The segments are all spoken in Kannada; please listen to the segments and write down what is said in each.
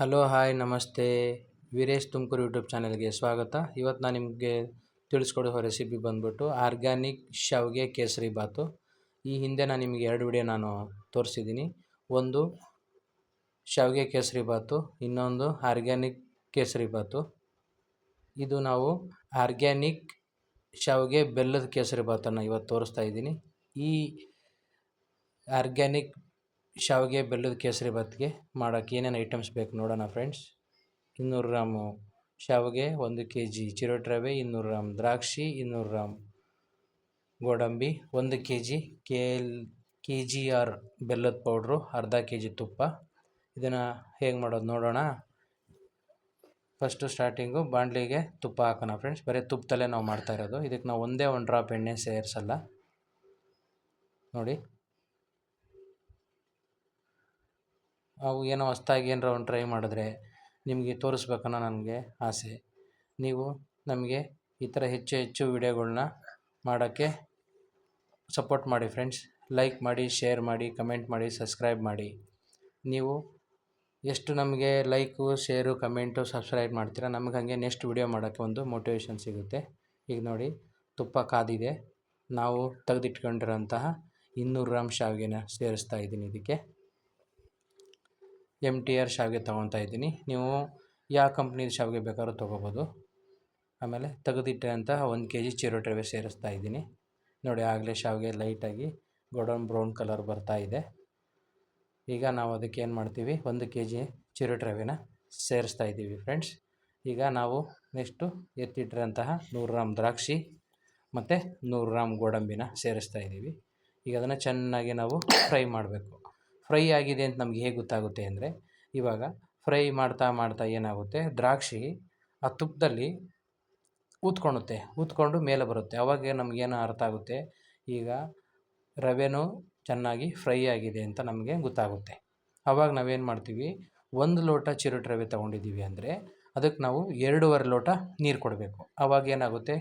ಹಲೋ, ಹಾಯ್, ನಮಸ್ತೆ. ವೀರೇಶ್ ತುಮಕೂರು ಯೂಟ್ಯೂಬ್ ಚಾನಲ್ಗೆ ಸ್ವಾಗತ. ಇವತ್ತು ನಾನು ನಿಮಗೆ ತಿಳಿಸ್ಕೊಡೋ ರೆಸಿಪಿ ಬಂದ್ಬಿಟ್ಟು ಆರ್ಗ್ಯಾನಿಕ್ ಶಾವಿಗೆ ಕೇಸರಿ ಬಾತು. ಈ ಹಿಂದೆ ನಾನು ನಿಮಗೆ ಎರಡು ವಿಡಿಯೋ ನಾನು ತೋರಿಸಿದ್ದೀನಿ. ಒಂದು ಶಾವಿಗೆ ಕೇಸರಿ ಬಾತು, ಇನ್ನೊಂದು ಆರ್ಗ್ಯಾನಿಕ್ ಕೇಸರಿ ಬಾತು. ಇದು ನಾವು ಆರ್ಗ್ಯಾನಿಕ್ ಶಾವಿಗೆ ಬೆಲ್ಲದ ಕೇಸರಿ ಬಾತನ್ನು ಇವತ್ತು ತೋರಿಸ್ತಾ ಇದ್ದೀನಿ. ಈ ಆರ್ಗ್ಯಾನಿಕ್ ಶಾವಿಗೆ, ಬೆಲ್ಲದ ಕೇಸರಿ ಬಾತ್ಗೆ ಮಾಡೋಕ್ಕೆ ಏನೇನು ಐಟಮ್ಸ್ ಬೇಕು ನೋಡೋಣ ಫ್ರೆಂಡ್ಸ್ ಇನ್ನೂರು ಗ್ರಾಮು ಶಾವಿಗೆ, ಒಂದು ಕೆ ಜಿ ಚಿರೋಟಿ ರವೆ ಇನ್ನೂರು ಗ್ರಾಮ್ ದ್ರಾಕ್ಷಿ, ಇನ್ನೂರು ಗ್ರಾಮ್ ಗೋಡಂಬಿ, ಒಂದು K G K K G or ಬೆಲ್ಲದ ಪೌಡ್ರು ಅರ್ಧ ಕೆ ಜಿ ತುಪ್ಪ. ಇದನ್ನು ಹೇಗೆ ಮಾಡೋದು ನೋಡೋಣ? ಫಸ್ಟು ಸ್ಟಾರ್ಟಿಂಗು ಬಾಣಲಿಗೆ ತುಪ್ಪ ಹಾಕೋಣ ಫ್ರೆಂಡ್ಸ್ ಬರೀ ತುಪ್ಪದಲ್ಲೇ ನಾವು ಮಾಡ್ತಾ ಇರೋದು. ಇದಕ್ಕೆ ನಾವು ಒಂದೇ ಒಂದು ಡ್ರಾಪ್ ಎಣ್ಣೆ ಸೇರಿಸಲ್ಲ. ನೋಡಿ. ಅವು ಏನೋ ಹೊಸ್ದಾಗಿ ಏನಾರ ಒಂದು ಟ್ರೈ ಮಾಡಿದ್ರೆ ನಿಮಗೆ ತೋರಿಸ್ಬೇಕನ್ನೋ ನನಗೆ ಆಸೆ. ನೀವು ನಮಗೆ ಈ ಥರ ಹೆಚ್ಚು ಹೆಚ್ಚು ವೀಡಿಯೋಗಳನ್ನ ಮಾಡೋಕ್ಕೆ ಸಪೋರ್ಟ್ ಮಾಡಿ ಫ್ರೆಂಡ್ಸ್ ಲೈಕ್ ಮಾಡಿ ಶೇರ್ ಮಾಡಿ ಕಮೆಂಟ್ ಮಾಡಿ ಸಬ್ಸ್ಕ್ರೈಬ್ ಮಾಡಿ. ನೀವು ಎಷ್ಟು ನಮಗೆ ಲೈಕು ಶೇರು ಕಮೆಂಟು ಸಬ್ಸ್ಕ್ರೈಬ್ ಮಾಡ್ತೀರಾ ನಮ್ಗೆ ಹಾಗೆ ನೆಕ್ಸ್ಟ್ ವಿಡಿಯೋ ಮಾಡೋಕ್ಕೆ ಒಂದು ಮೋಟಿವೇಶನ್ ಸಿಗುತ್ತೆ. ಈಗ ನೋಡಿ, ತುಪ್ಪ ಕಾದಿದೆ. ನಾವು ತೆಗೆದಿಟ್ಕೊಂಡಿರೋಂತಹ ಇನ್ನೂರು ಗ್ರಾಮ್ ಶಾವಿಗೆನ ಸೇರಿಸ್ತಾ ಇದ್ದೀನಿ ಇದಕ್ಕೆ. ಎಂ ಟಿ ಆರ್ ಶಾವಿಗೆ ತೊಗೊತಾ ಇದ್ದೀನಿ. ನೀವು ಯಾವ ಕಂಪ್ನಿದು ಶಾವಿಗೆ ಬೇಕಾದ್ರೂ ತೊಗೋಬೋದು. ಆಮೇಲೆ ತೆಗೆದಿಟ್ಟಂಥ ಒಂದು ಕೆ ಜಿ ಚಿರೋಟ್ರವೆ ಸೇರಿಸ್ತಾ ಇದ್ದೀನಿ. ನೋಡಿ, ಆಗಲೇ ಶಾವಿಗೆ ಲೈಟಾಗಿ ಗೋಡೌನ್ ಬ್ರೌನ್ ಕಲರ್ ಬರ್ತಾ ಇದೆ. ಈಗ ನಾವು ಅದಕ್ಕೆ ಏನು ಮಾಡ್ತೀವಿ? ಒಂದು ಕೆ ಜಿ ಚಿರೋಟಿ ರವೆನ ಸೇರಿಸ್ತಾ ಇದ್ದೀವಿ ಫ್ರೆಂಡ್ಸ್ ಈಗ ನಾವು ನೆಕ್ಸ್ಟು ಎತ್ತಿಟ್ಟಿರೋಂತಹ ನೂರು ಗ್ರಾಮ್ ದ್ರಾಕ್ಷಿ ಮತ್ತು ನೂರು ಗ್ರಾಮ್ ಗೋಡಂಬಿನ ಸೇರಿಸ್ತಾ ಇದ್ದೀವಿ. ಈಗ ಅದನ್ನು ಚೆನ್ನಾಗಿ ನಾವು ಫ್ರೈ ಮಾಡಬೇಕು. ಫ್ರೈ ಆಗಿದೆ ಅಂತ ನಮ್ಗೆ ಹೇಗೆ ಗೊತ್ತಾಗುತ್ತೆ ಅಂದರೆ, ಇವಾಗ ಫ್ರೈ ಮಾಡ್ತಾ ಮಾಡ್ತಾ ಏನಾಗುತ್ತೆ, ದ್ರಾಕ್ಷಿ ಆ ತುಪ್ಪದಲ್ಲಿ ಊದ್ಕೊಳ್ಳುತ್ತೆ ಊತ್ಕೊಂಡು ಮೇಲೆ ಬರುತ್ತೆ. ಅವಾಗ ನಮಗೇನು ಅರ್ಥ ಆಗುತ್ತೆ, ಈಗ ರವೆನೂ ಚೆನ್ನಾಗಿ ಫ್ರೈ ಆಗಿದೆ ಅಂತ ನಮಗೆ ಗೊತ್ತಾಗುತ್ತೆ. ಅವಾಗ ನಾವೇನು ಮಾಡ್ತೀವಿ, ಒಂದು ಲೋಟ ಚಿರೋಟಿ ರವೆ ತೊಗೊಂಡಿದ್ದೀವಿ ಅಂದರೆ ಅದಕ್ಕೆ ನಾವು ಎರಡೂವರೆ ಲೋಟ ನೀರು ಕೊಡಬೇಕು. ಅವಾಗ ಏನಾಗುತ್ತೆ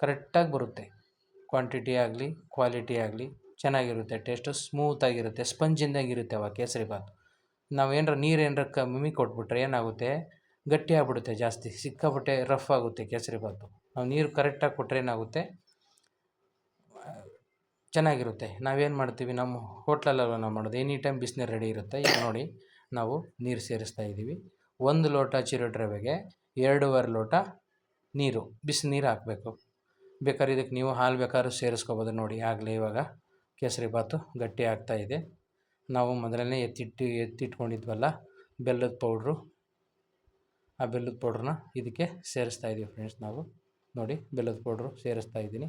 ಕರೆಕ್ಟಾಗಿ ಬರುತ್ತೆ. ಕ್ವಾಂಟಿಟಿ ಆಗಲಿ ಕ್ವಾಲಿಟಿ ಆಗಲಿ. ಚೆನ್ನಾಗಿರುತ್ತೆ ಟೇಸ್ಟು ಸ್ಮೂತಾಗಿರುತ್ತೆ ಸ್ಪಂಜಿಂದಾಗಿರುತ್ತೆ ಅವಾಗ ಕೇಸರಿ ಬಾತ್. ನಾವು ಏನಾರ ನೀರು ಏನಾರ ಕಮ್ಮಿ ಕೊಟ್ಬಿಟ್ರೆ ಏನಾಗುತ್ತೆ? ಗಟ್ಟಿ ಆಗ್ಬಿಡುತ್ತೆ ಜಾಸ್ತಿ, ಸಿಕ್ಕಾಪಟ್ಟೆ ರಫ್ ಆಗುತ್ತೆ ಕೇಸರಿ ಬಾತು. ನಾವು ನೀರು ಕರೆಕ್ಟಾಗಿ ಕೊಟ್ಟರೆ ಏನಾಗುತ್ತೆ? ಚೆನ್ನಾಗಿರುತ್ತೆ. ನಾವೇನು ಮಾಡ್ತೀವಿ? ನಮ್ಮ ಹೋಟ್ಲಲ್ಲೆಲ್ಲ ನಾವು ಮಾಡೋದು ಎನಿ ಟೈಮ್ ಬಿಸಿನೀರು ರೆಡಿ ಇರುತ್ತೆ, ಈಗ ನೋಡಿ ನಾವು ನೀರು ಸೇರಿಸ್ತಾ ಇದ್ದೀವಿ ಒಂದು ಲೋಟ ಚಿರಡ್ರವೆಗೆ ರವೆಗೆ ಎರಡೂವರೆ ಲೋಟ ನೀರು, ಬಿಸಿನೀರು ಹಾಕಬೇಕು. ಬೇಕಾದ್ರೆ ಇದಕ್ಕೆ ನೀವು ಹಾಲು ಬೇಕಾದ್ರೂ ಸೇರಿಸ್ಕೋಬೋದು ನೋಡಿ ಆಗಲೇ ಇವಾಗ. ಕೇಸರಿ ಬಾತು ಗಟ್ಟಿ ಆಗ್ತಾಯಿದೆ ನಾವು ಮೊದಲನೇ ಎತ್ತಿಟ್ಟು, ಎತ್ತಿಟ್ಕೊಂಡಿದ್ವಲ್ಲ, ಬೆಲ್ಲದ ಪೌಡ್ರು. ಆ ಬೆಲ್ಲದ ಪೌಡ್ರನ್ನ ಇದಕ್ಕೆ ಸೇರಿಸ್ತಾ ಇದ್ದೀವಿ ಫ್ರೆಂಡ್ಸ್ ನಾವು. ನೋಡಿ, ಬೆಲ್ಲದ ಪೌಡ್ರು ಸೇರಿಸ್ತಾ ಇದ್ದೀನಿ.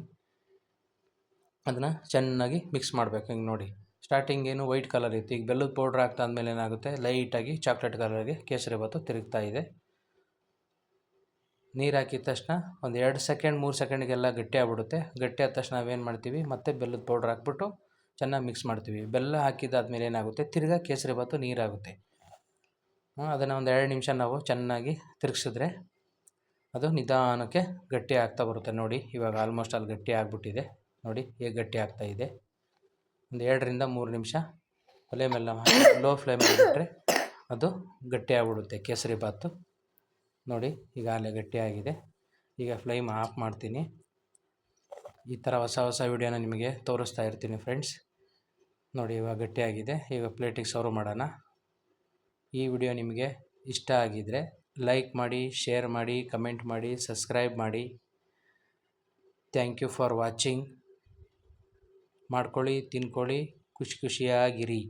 ಅದನ್ನು ಚೆನ್ನಾಗಿ ಮಿಕ್ಸ್ ಮಾಡಬೇಕು. ಹಿಂಗೆ ನೋಡಿ ಸ್ಟಾರ್ಟಿಂಗ್ ಏನು ವೈಟ್ ಕಲರ್ ಇತ್ತು ಈಗ ಬೆಲ್ಲದ ಪೌಡ್ರ್ ಹಾಕ್ತಾ ಏನಾಗುತ್ತೆ? ಲೈಟಾಗಿ ಚಾಕ್ಲೇಟ್ ಕಲರ್ಗೆ ಕೇಸರಿ ಬಾತು ತಿರುಗ್ತಾ ಇದೆ. ನೀರು ಹಾಕಿದ ತಕ್ಷಣ ಒಂದು ಎರಡು ಸೆಕೆಂಡ್ ಮೂರು ಸೆಕೆಂಡಿಗೆಲ್ಲ ಗಟ್ಟಿ ಆಗ್ಬಿಡುತ್ತೆ. ಗಟ್ಟಿ ಆದ ತಕ್ಷಣ ನಾವೇನು ಮಾಡ್ತೀವಿ? ಮತ್ತೆ ಬೆಲ್ಲದ ಪೌಡ್ರ್ ಹಾಕ್ಬಿಟ್ಟು ಚೆನ್ನಾಗಿ ಮಿಕ್ಸ್ ಮಾಡ್ತೀವಿ. ಬೆಲ್ಲ ಹಾಕಿದಾದ್ಮೇಲೆ ಏನಾಗುತ್ತೆ? ತಿರ್ಗಾ ಕೇಸರಿ ಬಾತು ನೀರಾಗುತ್ತೆ ಅದನ್ನು ಒಂದು ಎರಡು ನಿಮಿಷ ನಾವು ಚೆನ್ನಾಗಿ ತಿರುಗಿಸಿದ್ರೆ ಅದು ನಿಧಾನಕ್ಕೆ ಗಟ್ಟಿ ಆಗ್ತಾ ಬರುತ್ತೆ. ನೋಡಿ, ಇವಾಗ ಆಲ್ಮೋಸ್ಟ್ ಅಲ್ಲಿ ಗಟ್ಟಿ ಆಗಿಬಿಟ್ಟಿದೆ. ನೋಡಿ, ಹೇಗೆ ಗಟ್ಟಿ ಆಗ್ತಾ ಇದೆ. ಒಂದು ಎರಡರಿಂದ ಮೂರು ನಿಮಿಷ ಒಲೆ ಮೇಲೆ ಲೋ ಫ್ಲೇಮಲ್ಲಿ ಬಿಟ್ಟರೆ ಅದು ಗಟ್ಟಿ ಆಗಿಬಿಡುತ್ತೆ ಕೇಸರಿ ಬಾತು ನೋಡಿ, ಈಗ ಈಗಾಗಲೇ ಗಟ್ಟಿಯಾಗಿದೆ. ಈಗ ಫ್ಲೇಮ್ ಆಫ್ ಮಾಡ್ತೀನಿ. ಈ ಥರ ಹೊಸ ಹೊಸ ವೀಡಿಯೋನ ನಿಮಗೆ ತೋರಿಸ್ತಾ ಇರ್ತೀನಿ ಫ್ರೆಂಡ್ಸ್ ನೋಡಿ, ಇವಾಗ ಗಟ್ಟಿಯಾಗಿದೆ. ಈಗ ಪ್ಲೇಟಿಗೆ ಸರ್ವ್ ಮಾಡೋಣ. ಈ ವಿಡಿಯೋ ನಿಮಗೆ ಇಷ್ಟ ಆಗಿದರೆ ಲೈಕ್ ಮಾಡಿ ಶೇರ್ ಮಾಡಿ ಕಮೆಂಟ್ ಮಾಡಿ ಸಬ್ಸ್ಕ್ರೈಬ್ ಮಾಡಿ. ಥ್ಯಾಂಕ್ ಯು ಫಾರ್ ವಾಚಿಂಗ್ ಮಾಡ್ಕೊಳ್ಳಿ, ತಿನ್ಕೊಳ್ಳಿ, ಖುಷಿ ಖುಷಿಯಾಗಿರಿ.